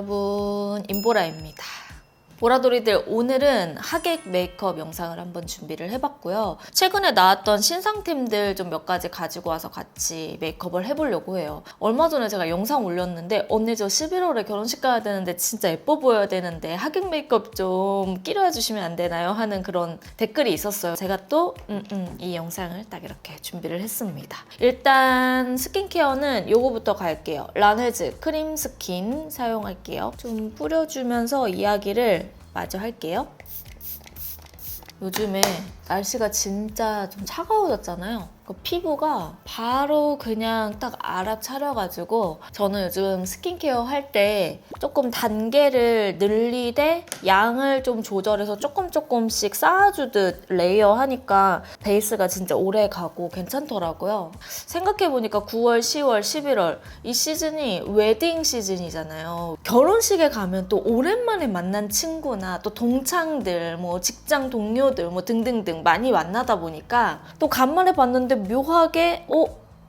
여러분 임보라입니다. 보라돌이들 오늘은 하객 메이크업 영상을 한번 준비를 해봤고요. 최근에 나왔던 신상템들 좀 몇 가지 가지고 와서 같이 메이크업을 해보려고 해요. 얼마 전에 제가 영상 올렸는데 언니 저 11월에 결혼식 가야 되는데 진짜 예뻐 보여야 되는데 하객 메이크업 좀 끼려 해주시면 안 되나요? 하는 그런 댓글이 있었어요. 제가 또 음, 음, 이 영상을 딱 이렇게 준비를 했습니다. 일단 스킨케어는 요거부터 갈게요. 라네즈 크림 스킨 사용할게요. 좀 뿌려주면서 이야기를 마저 할게요. 요즘에 날씨가 진짜 좀 차가워졌잖아요. 그 피부가 바로 그냥 딱 알아차려가지고 저는 요즘 스킨케어 할 때 조금 단계를 늘리되 양을 좀 조절해서 조금 조금씩 쌓아주듯 레이어 하니까 베이스가 진짜 오래 가고 괜찮더라고요. 생각해보니까 9월, 10월, 11월 이 시즌이 웨딩 시즌이잖아요. 결혼식에 가면 또 오랜만에 만난 친구나 또 동창들, 뭐 직장 동료들 뭐 등등등 많이 만나다 보니까 또 간만에 봤는데 묘하게 어?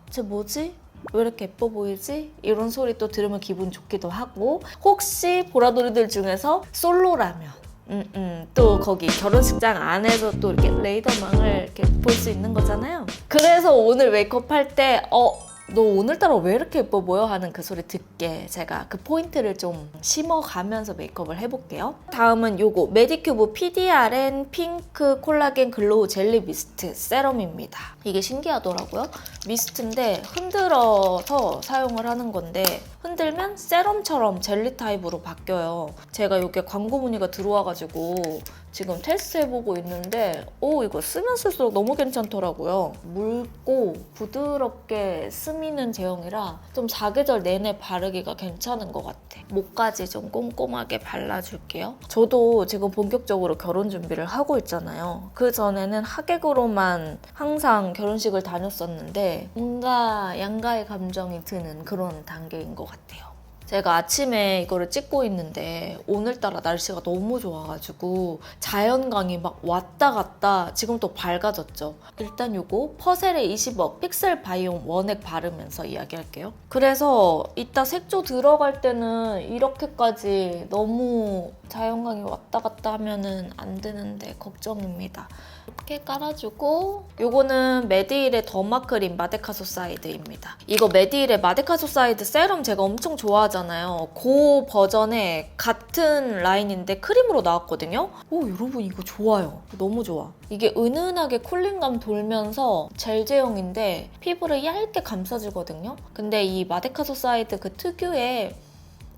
쟤 뭐지? 왜 이렇게 예뻐 보이지? 이런 소리 또 들으면 기분 좋기도 하고 혹시 보라돌이들 중에서 솔로라면 음, 음, 또 거기 결혼식장 안에서 또 이렇게 레이더망을 이렇게 볼 수 있는 거잖아요. 그래서 오늘 메이크업 할 때, 어, 너 오늘따라 왜 이렇게 예뻐 보여? 하는 그 소리 듣게 제가 그 포인트를 좀 심어가면서 메이크업을 해볼게요. 다음은 요거 메디큐브 PDRN 핑크 콜라겐 글로우 젤리 미스트 세럼입니다. 이게 신기하더라고요. 미스트인데 흔들어서 사용을 하는 건데 흔들면 세럼처럼 젤리 타입으로 바뀌어요. 제가 이게 광고 문의가 들어와가지고 지금 테스트 해보고 있는데 오 이거 쓰면 쓸수록 너무 괜찮더라고요. 묽고 부드럽게 스미는 제형이라 좀 사계절 내내 바르기가 괜찮은 것 같아. 목까지 좀 꼼꼼하게 발라줄게요. 저도 지금 본격적으로 결혼 준비를 하고 있잖아요. 그 전에는 하객으로만 항상 결혼식을 다녔었는데 뭔가 양가의 감정이 드는 그런 단계인 것 같아요. 제가 아침에 이거를 찍고 있는데 오늘따라 날씨가 너무 좋아가지고 자연광이 막 왔다 갔다 지금 또 밝아졌죠. 일단 요거 퍼셀의 20억 픽셀 바이옴 원액 바르면서 이야기할게요. 그래서 이따 색조 들어갈 때는 이렇게까지 너무 자연광이 왔다 갔다 하면은 안 되는데 걱정입니다. 이렇게 깔아주고 요거는 메디힐의 더마크림 마데카소사이드입니다. 이거 메디힐의 마데카소사이드 세럼 제가 엄청 좋아하잖아요. 그 버전의 같은 라인인데 크림으로 나왔거든요. 오 여러분 이거 좋아요. 너무 좋아. 이게 은은하게 쿨링감 돌면서 젤 제형인데 피부를 얇게 감싸주거든요. 근데 이 마데카 소사이드 그 특유의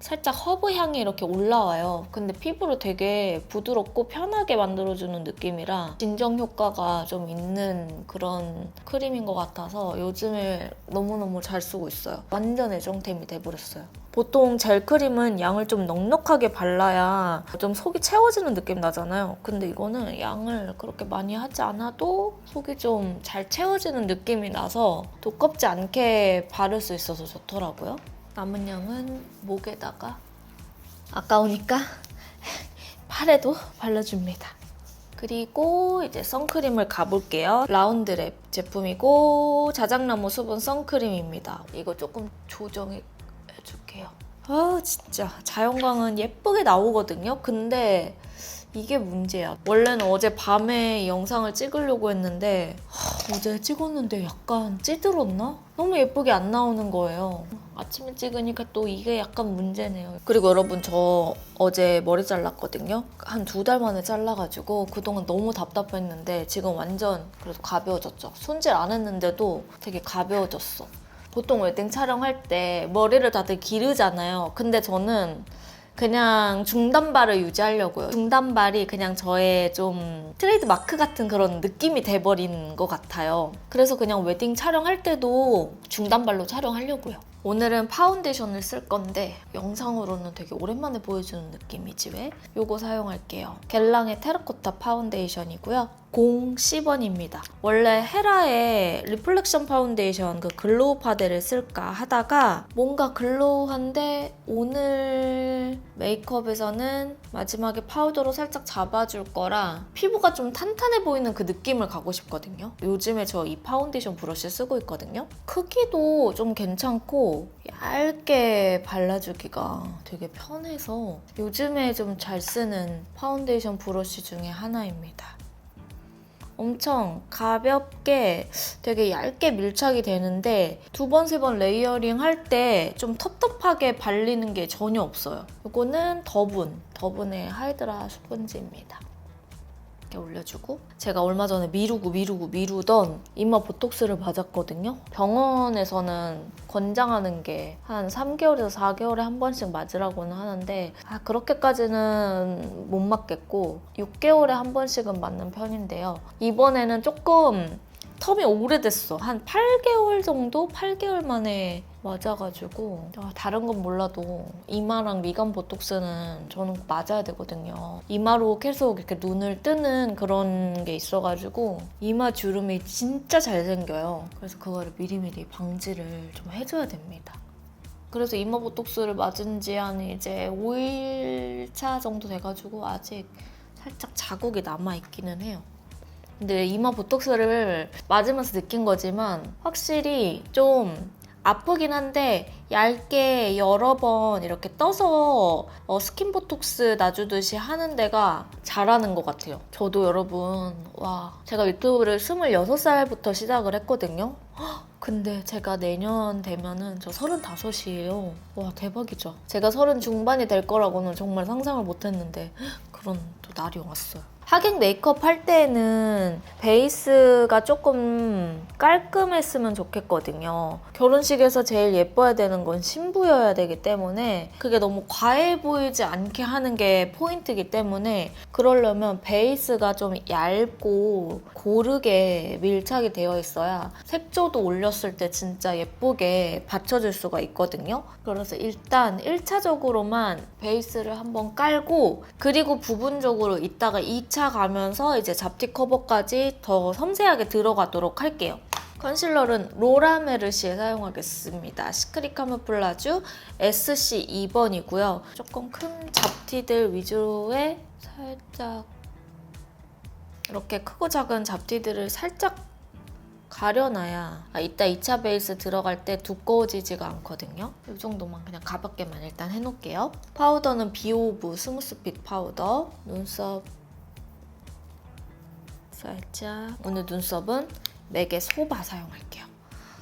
살짝 허브 향이 이렇게 올라와요. 근데 피부를 되게 부드럽고 편하게 만들어주는 느낌이라 진정 효과가 좀 있는 그런 크림인 것 같아서 요즘에 너무너무 잘 쓰고 있어요. 완전 애정템이 돼버렸어요. 보통 젤 크림은 양을 좀 넉넉하게 발라야 좀 속이 채워지는 느낌 나잖아요. 근데 이거는 양을 그렇게 많이 하지 않아도 속이 좀 잘 채워지는 느낌이 나서 두껍지 않게 바를 수 있어서 좋더라고요. 남은 양은 목에다가 아까우니까 팔에도 발라줍니다. 그리고 이제 선크림을 가볼게요. 라운드랩 제품이고 자작나무 수분 선크림입니다. 이거 조금 조정해 줄게요. 아 진짜 자연광은 예쁘게 나오거든요. 근데 이게 문제야. 원래는 어제 밤에 이 영상을 찍으려고 했는데 하, 어제 찍었는데 약간 찌들었나? 너무 예쁘게 안 나오는 거예요. 아침에 찍으니까 또 이게 약간 문제네요. 그리고 여러분 저 어제 머리 잘랐거든요. 한 두 달 만에 잘라가지고 그동안 너무 답답했는데 지금 완전 그래도 가벼워졌죠. 손질 안 했는데도 되게 가벼워졌어. 보통 웨딩 촬영할 때 머리를 다들 기르잖아요. 근데 저는 그냥 중단발을 유지하려고요. 중단발이 그냥 저의 좀 트레이드 마크 같은 그런 느낌이 돼버린 것 같아요. 그래서 그냥 웨딩 촬영할 때도 중단발로 촬영하려고요. 오늘은 파운데이션을 쓸 건데 영상으로는 되게 오랜만에 보여주는 느낌이지 왜? 요거 사용할게요. 겔랑의 테라코타 파운데이션이고요. 010원입니다. 원래 헤라의 리플렉션 파운데이션 그 글로우 파데를 쓸까 하다가 뭔가 글로우한데 오늘 메이크업에서는 마지막에 파우더로 살짝 잡아줄 거라 피부가 좀 탄탄해 보이는 그 느낌을 가고 싶거든요. 요즘에 저 이 파운데이션 브러쉬 쓰고 있거든요. 크기도 좀 괜찮고 얇게 발라주기가 되게 편해서 요즘에 좀 잘 쓰는 파운데이션 브러쉬 중에 하나입니다. 엄청 가볍게 되게 얇게 밀착이 되는데 두 번, 세 번 레이어링 할 때 좀 텁텁하게 발리는 게 전혀 없어요. 이거는 더분, 더분의 하이드라 스펀지입니다. 이렇게 올려주고 제가 얼마 전에 미루고 미루고 미루던 이마 보톡스를 맞았거든요. 병원에서는 권장하는 게 한 3개월에서 4개월에 한 번씩 맞으라고는 하는데 아, 그렇게까지는 못 맞겠고 6개월에 한 번씩은 맞는 편인데요. 이번에는 조금 텀이 오래됐어. 한 8개월 정도? 8개월 만에 맞아가지고 아, 다른 건 몰라도 이마랑 미간 보톡스는 저는 꼭 맞아야 되거든요. 이마로 계속 이렇게 눈을 뜨는 그런 게 있어가지고 이마 주름이 진짜 잘 생겨요. 그래서 그거를 미리미리 방지를 좀 해줘야 됩니다. 그래서 이마 보톡스를 맞은 지 한 이제 5일차 정도 돼가지고 아직 살짝 자국이 남아있기는 해요. 근데 이마 보톡스를 맞으면서 느낀 거지만 확실히 좀 아프긴 한데 얇게 여러 번 이렇게 떠서 어, 스킨 보톡스 놔주듯이 하는 데가 잘하는 것 같아요. 저도 여러분 와 제가 유튜브를 26살부터 시작을 했거든요. 헉, 근데 제가 내년 되면은 저 35이에요. 와 대박이죠. 제가 30 중반이 될 거라고는 정말 상상을 못 했는데 그런 또 날이 왔어요. 하객 메이크업 할 때는 베이스가 조금 깔끔했으면 좋겠거든요. 결혼식에서 제일 예뻐야 되는 건 신부여야 되기 때문에 그게 너무 과해 보이지 않게 하는 게 포인트이기 때문에 그러려면 베이스가 좀 얇고 고르게 밀착이 되어 있어야 색조도 올렸을 때 진짜 예쁘게 받쳐줄 수가 있거든요. 그래서 일단 1차적으로만 베이스를 한번 깔고 그리고 부분적으로 이따가 2차 가면서 이제 잡티 커버까지 더 섬세하게 들어가도록 할게요. 컨실러는 로라 메르시에 사용하겠습니다. 시크릿 카모플라주 SC 2번이고요. 조금 큰 잡티들 위주로의 살짝 이렇게 크고 작은 잡티들을 살짝 가려놔야 아, 이따 2차 베이스 들어갈 때 두꺼워지지가 않거든요. 이 정도만 그냥 가볍게만 일단 해놓을게요. 파우더는 비오브 스무스핏 파우더 눈썹 살짝 오늘 눈썹은 맥의 소바 사용할게요.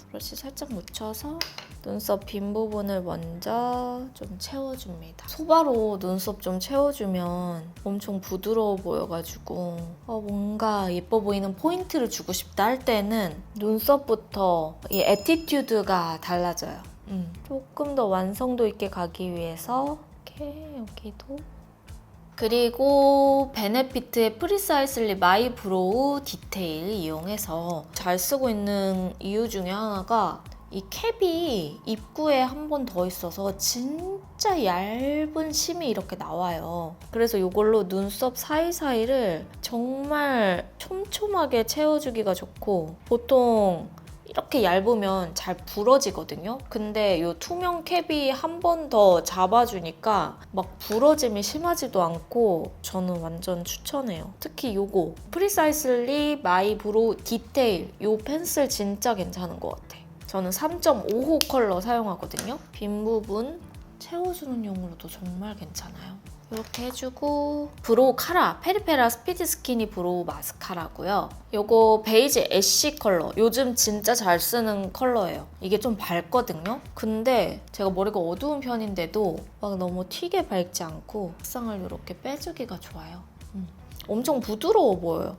브러쉬 살짝 묻혀서 눈썹 빈 부분을 먼저 좀 채워줍니다. 소바로 눈썹 좀 채워주면 엄청 부드러워 보여가지고 어, 뭔가 예뻐 보이는 포인트를 주고 싶다 할 때는 눈썹부터 이 애티튜드가 달라져요. 음, 조금 더 완성도 있게 가기 위해서 이렇게 여기도 그리고 베네피트의 프리사이슬리 마이 브로우 디테일 이용해서 잘 쓰고 있는 이유 중에 하나가 이 캡이 입구에 한 번 더 있어서 진짜 얇은 심이 이렇게 나와요. 그래서 이걸로 눈썹 사이사이를 정말 촘촘하게 채워주기가 좋고 보통 이렇게 얇으면 잘 부러지거든요. 근데 이 투명 캡이 한 번 더 잡아주니까 막 부러짐이 심하지도 않고 저는 완전 추천해요. 특히 요거 프리사이슬리 마이 브로우 디테일 요 펜슬 진짜 괜찮은 것 같아. 저는 3.5호 컬러 사용하거든요. 빈 부분 채워주는 용으로도 정말 괜찮아요. 이렇게 해주고 브로우 카라 페리페라 스피드 스키니 브로우 마스카라고요. 요거 베이지 애쉬 컬러 요즘 진짜 잘 쓰는 컬러예요. 이게 좀 밝거든요. 근데 제가 머리가 어두운 편인데도 막 너무 튀게 밝지 않고 색상을 이렇게 빼주기가 좋아요. 음, 엄청 부드러워 보여요.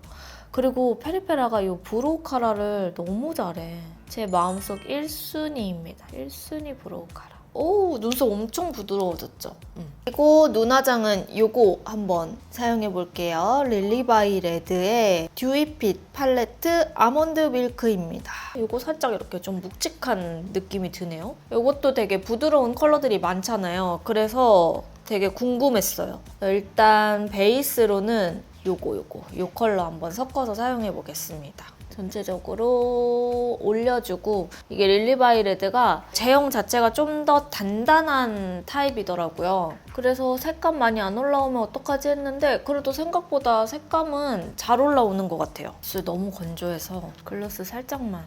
그리고 페리페라가 이 브로우 카라를 너무 잘해. 제 마음속 1순위입니다. 1순위 브로우 카라. 오 눈썹 엄청 부드러워졌죠? 음. 그리고 눈화장은 이거 한번 사용해 볼게요. 릴리바이 레드의 듀이핏 팔레트 아몬드 밀크입니다. 이거 살짝 이렇게 좀 묵직한 느낌이 드네요. 이것도 되게 부드러운 컬러들이 많잖아요. 그래서 되게 궁금했어요. 일단 베이스로는 요거 요거 요 컬러 한번 섞어서 사용해 보겠습니다. 전체적으로 올려주고 이게 릴리바이 레드가 제형 자체가 좀 더 단단한 타입이더라고요. 그래서 색감 많이 안 올라오면 어떡하지 했는데 그래도 생각보다 색감은 잘 올라오는 것 같아요. 진짜 너무 건조해서 글로스 살짝만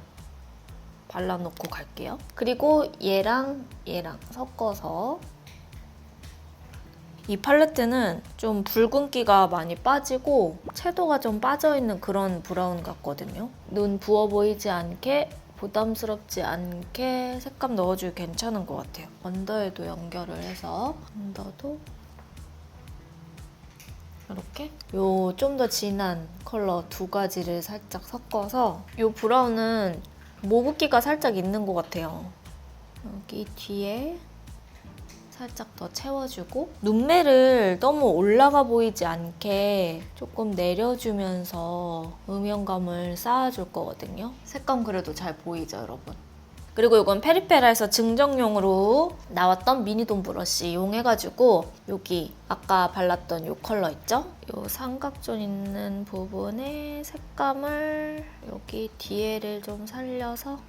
발라놓고 갈게요. 그리고 얘랑 얘랑 섞어서 이 팔레트는 좀 붉은기가 많이 빠지고 채도가 좀 빠져있는 그런 브라운 같거든요. 눈 부어 보이지 않게 부담스럽지 않게 색감 넣어주기 괜찮은 것 같아요. 언더에도 연결을 해서 언더도 이렇게 요 좀 더 진한 컬러 두 가지를 살짝 섞어서 요 브라운은 모브기가 살짝 있는 것 같아요. 여기 뒤에 살짝 더 채워주고 눈매를 너무 올라가 보이지 않게 조금 내려주면서 음영감을 쌓아줄 거거든요. 색감 그래도 잘 보이죠, 여러분? 그리고 이건 페리페라에서 증정용으로 나왔던 미니돈 브러쉬 이용해가지고 여기 아까 발랐던 이 컬러 있죠? 이 삼각존 있는 부분에 색감을 여기 뒤에를 좀 살려서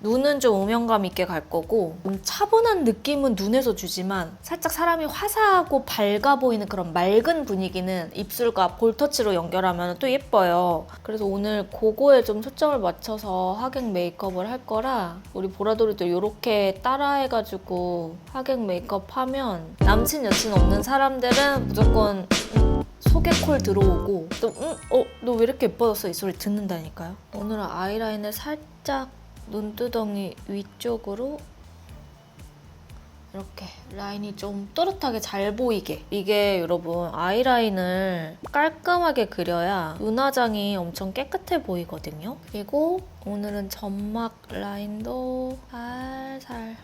눈은 좀 음영감 있게 갈 거고 좀 차분한 느낌은 눈에서 주지만 살짝 사람이 화사하고 밝아 보이는 그런 맑은 분위기는 입술과 볼터치로 연결하면 또 예뻐요. 그래서 오늘 그거에 좀 초점을 맞춰서 하객 메이크업을 할 거라 우리 보라돌이도 이렇게 따라해가지고 하객 메이크업 하면 남친 여친 없는 사람들은 무조건 음, 소개콜 들어오고 또 응? 어? 너 왜 이렇게 예뻐졌어? 이 소리 듣는다니까요. 오늘은 아이라인을 살짝 눈두덩이 위쪽으로 이렇게 라인이 좀 또렷하게 잘 보이게. 이게 여러분 아이라인을 깔끔하게 그려야 눈화장이 엄청 깨끗해 보이거든요. 그리고 오늘은 점막 라인도 살살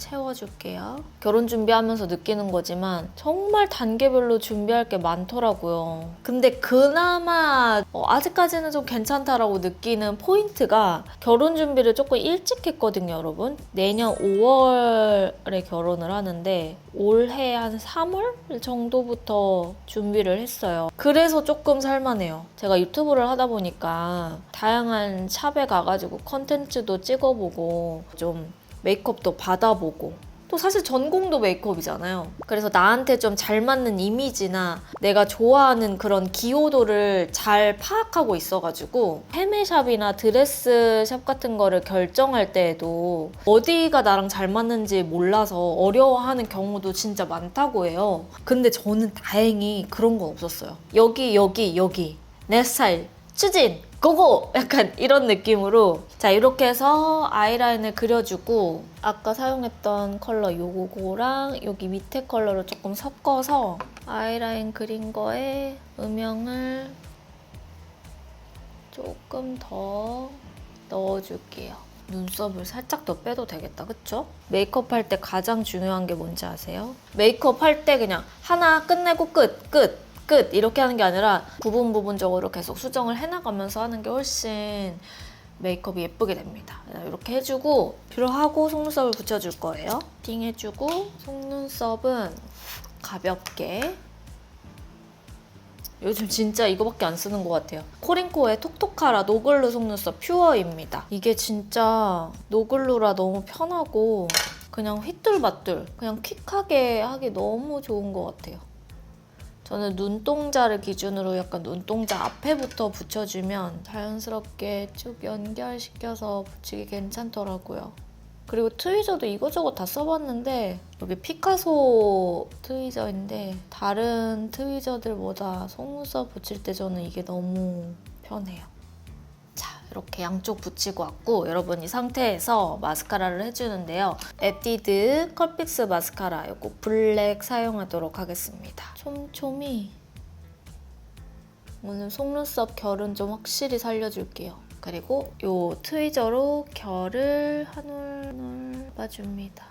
채워줄게요. 결혼 준비하면서 느끼는 거지만 정말 단계별로 준비할 게 많더라고요. 근데 그나마 어, 아직까지는 좀 괜찮다라고 느끼는 포인트가 결혼 준비를 조금 일찍 했거든요, 여러분. 내년 5월에 결혼을 하는데 올해 한 3월 정도부터 준비를 했어요. 그래서 조금 살만해요. 제가 유튜브를 하다 보니까 다양한 샵에 가가지고 컨텐츠도 찍어보고 좀 메이크업도 받아보고 또 사실 전공도 메이크업이잖아요. 그래서 나한테 좀 잘 맞는 이미지나 내가 좋아하는 그런 기호도를 잘 파악하고 있어가지고 헤메샵이나 드레스샵 같은 거를 결정할 때에도 어디가 나랑 잘 맞는지 몰라서 어려워하는 경우도 진짜 많다고 해요. 근데 저는 다행히 그런 건 없었어요. 여기, 여기, 여기. 내 스타일. 추진! 고고! 약간 이런 느낌으로 자 이렇게 해서 아이라인을 그려주고 아까 사용했던 컬러 요거랑 여기 밑에 컬러를 조금 섞어서 아이라인 그린 거에 음영을 조금 더 넣어줄게요. 눈썹을 살짝 더 빼도 되겠다, 그쵸? 메이크업 할 때 가장 중요한 게 뭔지 아세요? 메이크업 할 때 그냥 하나 끝내고 끝, 끝, 끝 이렇게 하는 게 아니라 부분 부분적으로 계속 수정을 해나가면서 하는 게 훨씬 메이크업이 예쁘게 됩니다. 이렇게 해주고 뷰러하고 속눈썹을 붙여줄 거예요. 띵 해주고 속눈썹은 가볍게 요즘 진짜 이거밖에 안 쓰는 것 같아요. 코링코의 톡톡하라 노글루 속눈썹 퓨어입니다. 이게 진짜 노글루라 너무 편하고 그냥 휘뚤마뚤 그냥 퀵하게 하기 너무 좋은 것 같아요. 저는 눈동자를 기준으로 약간 눈동자 앞에부터 붙여주면 자연스럽게 쭉 연결시켜서 붙이기 괜찮더라고요. 그리고 트위저도 이거저거 다 써봤는데 여기 피카소 트위저인데 다른 트위저들보다 속눈썹 붙일 때 저는 이게 너무 편해요. 자, 이렇게 양쪽 붙이고 왔고 여러분 이 상태에서 마스카라를 해주는데요. 에뛰드 컬픽스 마스카라 이거 블랙 사용하도록 하겠습니다. 촘촘히 오늘 속눈썹 결은 좀 확실히 살려줄게요. 그리고 이 트위저로 결을 한 올을 봐줍니다.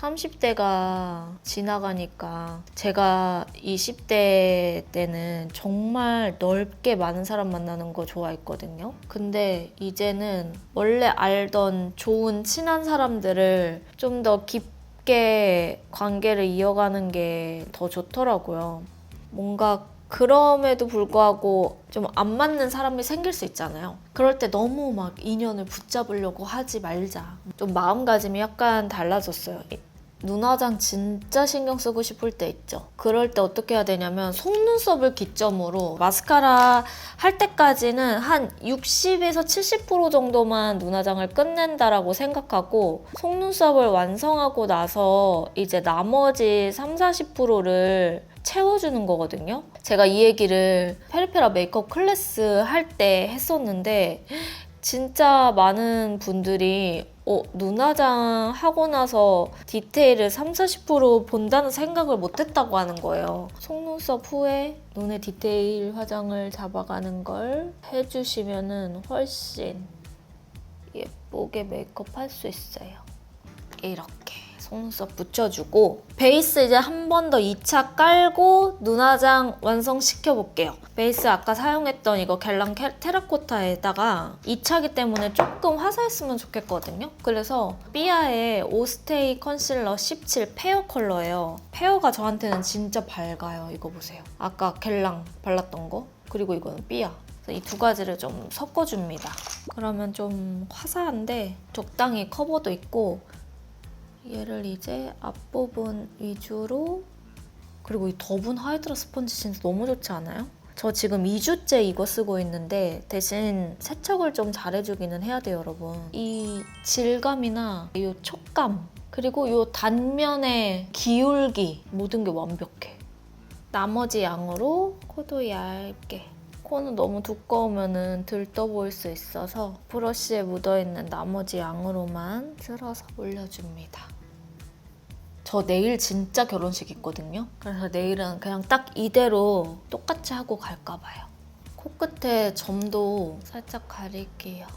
30대가 지나가니까 제가 20대 때는 정말 넓게 많은 사람 만나는 거 좋아했거든요. 근데 이제는 원래 알던 좋은 친한 사람들을 좀 더 깊게 관계를 이어가는 게 더 좋더라고요. 뭔가 그럼에도 불구하고 좀 안 맞는 사람이 생길 수 있잖아요. 그럴 때 너무 막 인연을 붙잡으려고 하지 말자. 좀 마음가짐이 약간 달라졌어요. 눈화장 진짜 신경 쓰고 싶을 때 있죠. 그럴 때 어떻게 해야 되냐면 속눈썹을 기점으로 마스카라 할 때까지는 한 60에서 70% 정도만 눈화장을 끝낸다라고 생각하고 속눈썹을 완성하고 나서 이제 나머지 3, 40%를 채워주는 거거든요. 제가 이 얘기를 페리페라 메이크업 클래스 할 때 했었는데 진짜 많은 분들이 어, 눈화장 하고 나서 디테일을 3, 40% 본다는 생각을 못 했다고 하는 거예요. 속눈썹 후에 눈에 디테일 화장을 잡아가는 걸 해주시면은 훨씬 예쁘게 메이크업 할 수 있어요. 이렇게 속눈썹 붙여주고 베이스 이제 한 번 더 2차 깔고 눈화장 완성시켜 볼게요. 베이스 아까 사용했던 이거 갤랑 캐- 테라코타에다가 2차기 때문에 조금 화사했으면 좋겠거든요. 그래서 삐아의 오스테이 컨실러 17 페어 컬러예요. 페어가 저한테는 진짜 밝아요. 이거 보세요. 아까 갤랑 발랐던 거 그리고 이거는 삐아. 이두 가지를 좀 섞어줍니다. 그러면 좀 화사한데 적당히 커버도 있고 얘를 이제 앞부분 위주로 그리고 이 더분 하이드라 스펀지 진짜 너무 좋지 않아요? 저 지금 2주째 이거 쓰고 있는데 대신 세척을 좀 잘해주기는 해야 돼요 여러분 이 질감이나 이 촉감 그리고 이 단면의 기울기 모든 게 완벽해 나머지 양으로 코도 얇게 코는 너무 두꺼우면 들떠 보일 수 있어서 브러쉬에 묻어있는 나머지 양으로만 쓸어서 올려줍니다. 저 내일 진짜 결혼식 있거든요. 그래서 내일은 그냥 딱 이대로 똑같이 하고 갈까 봐요. 코끝에 점도 살짝 가릴게요.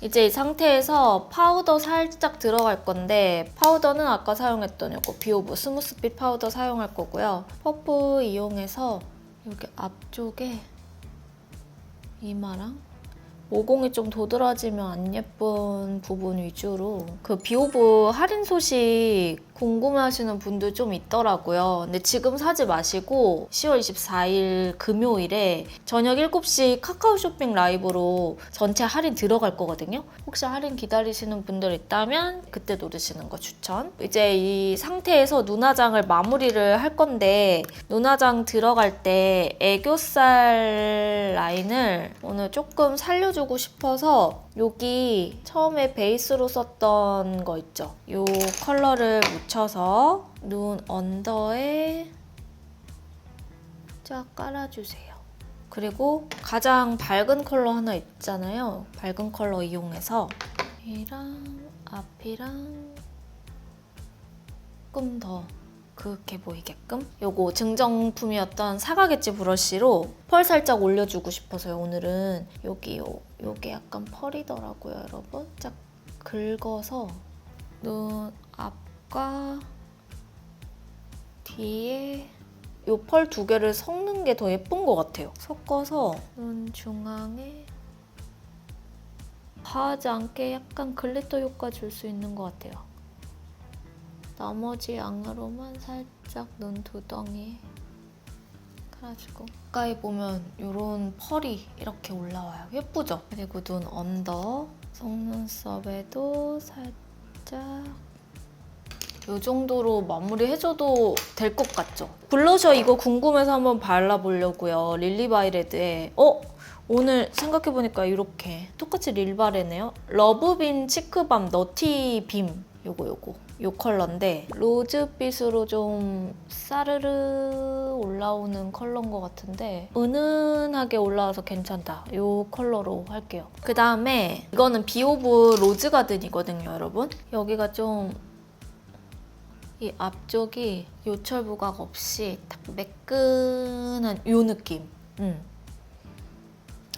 이제 이 상태에서 파우더 살짝 들어갈 건데 파우더는 아까 사용했던 이거 비오브 스무스핏 파우더 사용할 거고요. 퍼프 이용해서 여기 앞쪽에 이마랑 모공이 좀 도드라지면 안 예쁜 부분 위주로 그 비오브 할인 소식 궁금해하시는 분들 좀 있더라고요. 근데 지금 사지 마시고 10월 24일 금요일에 저녁 7시 카카오 쇼핑 라이브로 전체 할인 들어갈 거거든요. 혹시 할인 기다리시는 분들 있다면 그때 노르시는 거 추천. 이제 이 상태에서 눈화장을 마무리를 할 건데 눈화장 들어갈 때 애교살 라인을 오늘 조금 살려주고 싶어서 여기 처음에 베이스로 썼던 거 있죠? 이 컬러를 묻혀서 눈 언더에 쫙 깔아주세요. 그리고 가장 밝은 컬러 하나 있잖아요. 밝은 컬러 이용해서 이랑 앞이랑 조금 더 그윽해 보이게끔 요거 증정품이었던 사과겠지 브러쉬로 펄 살짝 올려주고 싶어서요 오늘은 여기 요 요게 약간 펄이더라고요 여러분 쫙 긁어서 눈앞 과 뒤에 요 펄 두 개를 섞는 게 더 예쁜 것 같아요 섞어서 눈 중앙에 과하지 않게 약간 글리터 효과 줄 수 있는 것 같아요 나머지 양으로만 살짝 눈 두덩이에 깔아주고 가까이 보면 이런 펄이 이렇게 올라와요. 예쁘죠? 그리고 눈 언더, 속눈썹에도 살짝 이 정도로 마무리해줘도 될 것 같죠? 블러셔 이거 궁금해서 한번 발라보려고요. 릴리바이레드에 어? 오늘 생각해보니까 이렇게 똑같이 릴바레네요. 러브빔 치크밤 너티빔 요거 요거 요 컬러인데 로즈빛으로 좀 사르르 올라오는 컬러인 것 같은데 은은하게 올라와서 괜찮다 요 컬러로 할게요 그 다음에 이거는 비오브 로즈가든이거든요 여러분 여기가 좀 이 앞쪽이 요철 부각 없이 딱 매끈한 요 느낌 음.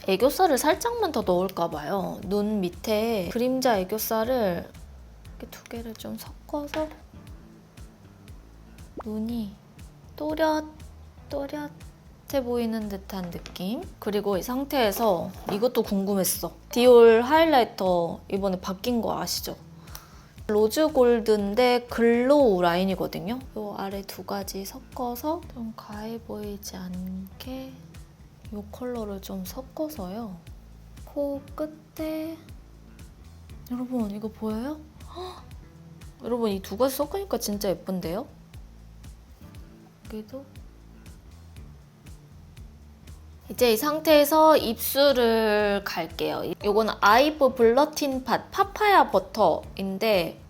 애교살을 살짝만 더 넣을까 봐요 눈 밑에 그림자 애교살을 이렇게 두 개를 좀 섞어서 눈이 또렷 또렷해 보이는 듯한 느낌 그리고 이 상태에서 이것도 궁금했어 디올 하이라이터 이번에 바뀐 거 아시죠? 로즈 골드인데 글로우 라인이거든요. 요 아래 두 가지 섞어서 좀 과해 보이지 않게 이 컬러를 좀 섞어서요. 코 끝에 여러분 이거 보여요? 헉! 여러분 이 두 가지 섞으니까 진짜 예쁜데요? 여기도 이제 이 상태에서 입술을 갈게요. 이거는 아이브 블러틴 팟 파파야 버터인데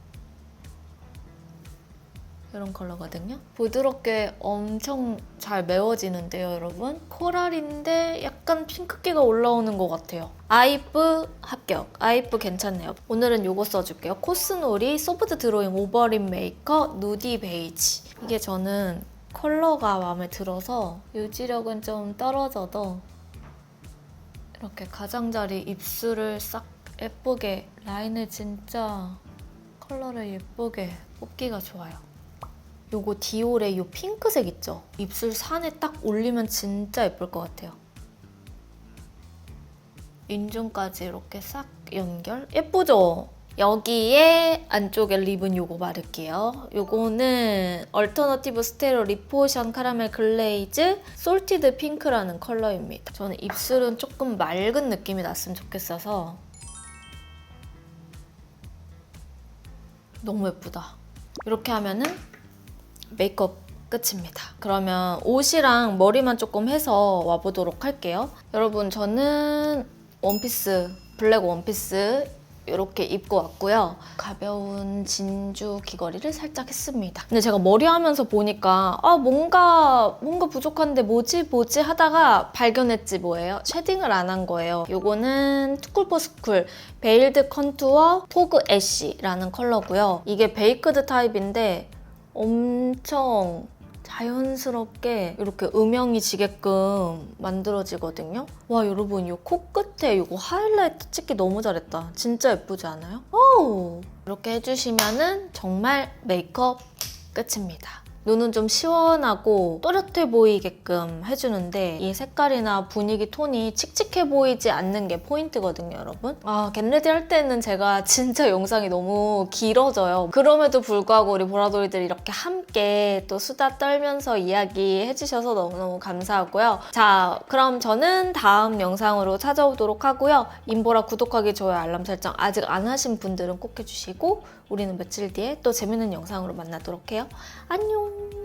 이런 컬러거든요. 부드럽게 엄청 잘 메워지는데요, 여러분. 코랄인데 약간 핑크기가 올라오는 것 같아요. 아이브 합격. 아이브 괜찮네요. 오늘은 이거 써줄게요. 코스놀이 소프트 드로잉 오버립 메이커 누디 베이지. 이게 저는 컬러가 마음에 들어서 유지력은 좀 떨어져도 이렇게 가장자리 입술을 싹 예쁘게 라인을 진짜 컬러를 예쁘게 뽑기가 좋아요. 요거 디올의 요 핑크색 있죠? 입술 산에 딱 올리면 진짜 예쁠 것 같아요. 인중까지 이렇게 싹 연결? 예쁘죠? 여기에 안쪽에 립은 요거 바를게요. 요거는 얼터너티브 스테로 리포션 카라멜 글레이즈 솔티드 핑크라는 컬러입니다. 저는 입술은 조금 맑은 느낌이 났으면 좋겠어서 너무 예쁘다. 이렇게 하면은 메이크업 끝입니다. 그러면 옷이랑 머리만 조금 해서 와보도록 할게요. 여러분 저는 원피스, 블랙 원피스 이렇게 입고 왔고요. 가벼운 진주 귀걸이를 살짝 했습니다. 근데 제가 머리 하면서 보니까 아 뭔가 뭔가 부족한데 뭐지 뭐지 하다가 발견했지 뭐예요? 쉐딩을 안 한 거예요. 요거는 투쿨포스쿨 베일드 컨투어 포그 애쉬라는 컬러고요. 이게 베이크드 타입인데 엄청 자연스럽게 이렇게 음영이 지게끔 만들어지거든요. 와 여러분 이 코끝에 이거 하이라이트 찍기 너무 잘했다. 진짜 예쁘지 않아요? 오 이렇게 해주시면 은 정말 메이크업 끝입니다. 눈은 좀 시원하고 또렷해 보이게끔 해주는데 이 색깔이나 분위기 톤이 칙칙해 보이지 않는 게 포인트거든요, 여러분. 아, 겟레디 할 때는 제가 진짜 영상이 너무 길어져요. 그럼에도 불구하고 우리 보라돌이들이 이렇게 함께 또 수다 떨면서 이야기 해주셔서 너무너무 감사하고요. 자, 그럼 저는 다음 영상으로 찾아오도록 하고요. 인보라 구독하기, 좋아요, 알람 설정 아직 안 하신 분들은 꼭 해주시고 우리는 며칠 뒤에 또 재밌는 영상으로 만나도록 해요. 안녕!